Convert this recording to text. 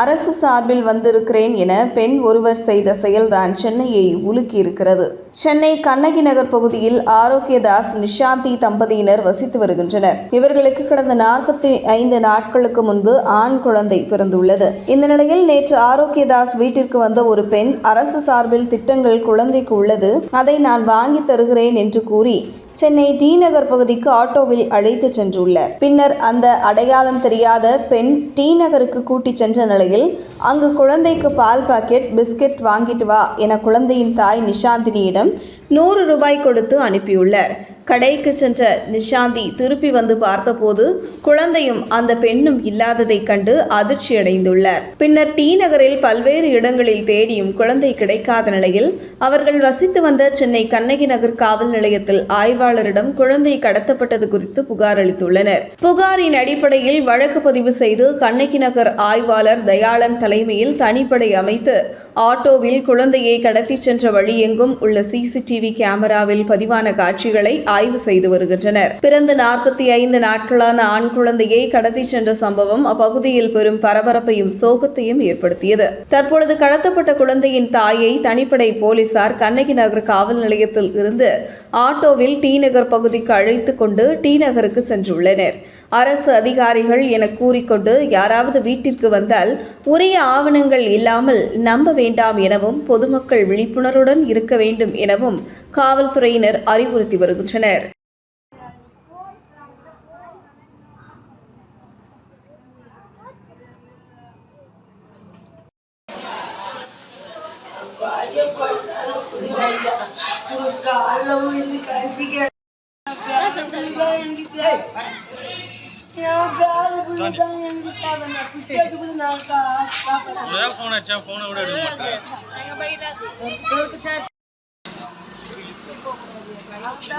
அரசு சார்பில் வந்திருக்கிறேன் என பெண் ஒருவர் செய்த செயல்தான் சென்னையை உலுக்கியிருக்கிறது. சென்னை கண்ணகி நகர் பகுதியில் ஆரோக்கியதாஸ் நிஷாந்தி தம்பதியினர் வசித்து வருகின்றனர். இவர்களுக்கு கடந்த நாற்பத்தி ஐந்து நாட்களுக்கு முன்பு ஆண் குழந்தை பிறந்துள்ளது. இந்த நிலையில் நேற்று ஆரோக்கியதாஸ் வீட்டிற்கு வந்த ஒரு பெண் அரசு சார்பில் திட்டங்கள் குழந்தைக்கு உள்ளது அதை நான் வாங்கி தருகிறேன் என்று கூறி சென்னை டி நகர் பகுதிக்கு ஆட்டோவில் அழைத்து சென்றுள்ளார். பின்னர் அந்த அடையாளம் தெரியாத பெண் டி நகருக்கு கூட்டிச் சென்ற நிலையில் அங்கு குழந்தைக்கு பால் பாக்கெட் பிஸ்கெட் வாங்கிட்டு வா என குழந்தையின் தாய் நிஷாந்தினியிடம் நூறு ரூபாய் கொடுத்து அனுப்பியுள்ளார். கடைக்கு சென்ற நிஷாந்தி திருப்பி வந்து பார்த்தபோது குழந்தையும் அந்த பெண்ணும் இல்லாததைக் கண்டு அதிர்ச்சியடைந்துள்ளார். பின்னர் டி நகரில் பல்வேறு இடங்களில் தேடியும் குழந்தை கிடைக்காத நிலையில் அவர்கள் வசித்து வந்த சென்னை கண்ணகி நகர் காவல் நிலையத்தில் ஆய்வாளரிடம் குழந்தை கடத்தப்பட்டது குறித்து புகார் அளித்துள்ளனர். புகாரின் அடிப்படையில் வழக்கு பதிவு செய்து கண்ணகி நகர் ஆய்வாளர் தயாளன் தலைமையில் தனிப்படை அமைத்து ஆட்டோவில் குழந்தையை கடத்திச் சென்ற வழியெங்கும் உள்ள சிசிடிவி கேமராவில் பதிவான காட்சிகளை ஆய்வு செய்து வருகின்றனர். பிறந்த நாற்பத்தி ஐந்து நாட்களான ஆண் குழந்தையை கடத்தி சென்ற சம்பவம் அப்பகுதியில் பெரும் பரபரப்பையும் சோகத்தையும் ஏற்படுத்தியது. தற்பொழுது கடத்தப்பட்ட குழந்தையின் தாயை தனிப்படை போலீசார் கண்ணகி நகர் காவல் நிலையத்தில் இருந்து ஆட்டோவில் டி நகர் பகுதிக்கு அழைத்து கொண்டு டி நகருக்கு சென்றுள்ளனர். அரசு அதிகாரிகள் என கூறிக்கொண்டு யாராவது வீட்டிற்கு வந்தால் உரிய ஆவணங்கள் இல்லாமல் நம்ப வேண்டாம் எனவும் பொதுமக்கள் விழிப்புணர்வுடன் இருக்க வேண்டும் எனவும் காவல்துறையினர் அறிவுறுத்தி வருகின்றனர். விழுந்து கல்விக்க ஒரே ஃபோன் அடிச்சா